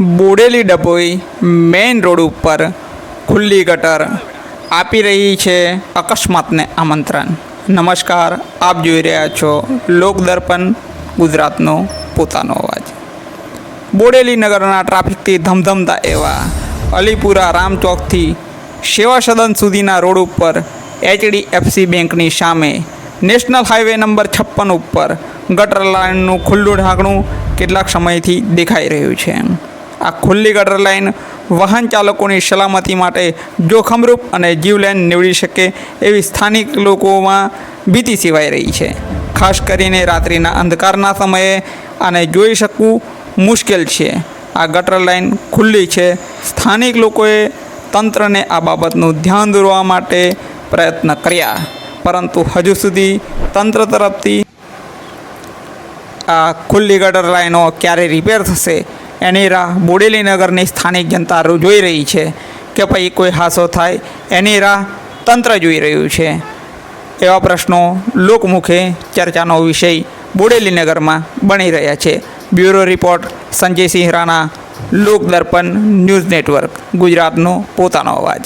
Bodeli Dabhoi main road ઉપર ખુલ્લી ગટર આપી રહી છે અકસ્માતને આમંત્રણ. નમસ્કાર, આપ જોઈ રહ્યા છો લોકદર્પણ ગુજરાતનો પોતાનો અવાજ. બોડેલી નગરના ટ્રાફિકથી ધમધમતા એવા અલીપુરા રામચોકથી સેવા સદન સુધીના રોડ ઉપર એચડીએફસી બેંકની સામે નેશનલ હાઈવે નંબર છપ્પન ઉપર ગટર લાઇનનું ખુલ્લું ઢાંકણું કેટલાક સમયથી દેખાઈ રહ્યું છે. આ ખુલ્લી ગટર લાઇન વાહન ચાલકોની સલામતી માટે જોખમરૂપ અને જીવલેન નીવડી શકે એવી સ્થાનિક લોકોમાં ભીતિ સિવાય રહી છે. ખાસ કરીને રાત્રિના અંધકારના સમયે આને જોઈ શકવું મુશ્કેલ છે. આ ગટર લાઇન ખુલ્લી છે. સ્થાનિક લોકોએ તંત્રને આ બાબતનું ધ્યાન દોરવા માટે પ્રયત્ન કર્યા. પરંતુ હજુ સુધી તંત્ર તરફથી આ ખુલ્લી ગટર લાઈનો ક્યારે રિપેર થશે એની રાહ બોડેલી નગરની સ્થાનિક જનતા જોઈ રહી છે કે ભાઈ કોઈ હાસો થાય, એની રાહ તંત્ર જોઈ રહ્યું છે. એવા પ્રશ્નો લોકમુખે ચર્ચાનો વિષય બોડેલી નગરમાં બની રહ્યા છે. Bureau report Sanjaysinh Rana, Lokdarpan, news network, ગુજરાતનો પોતાનો અવાજ.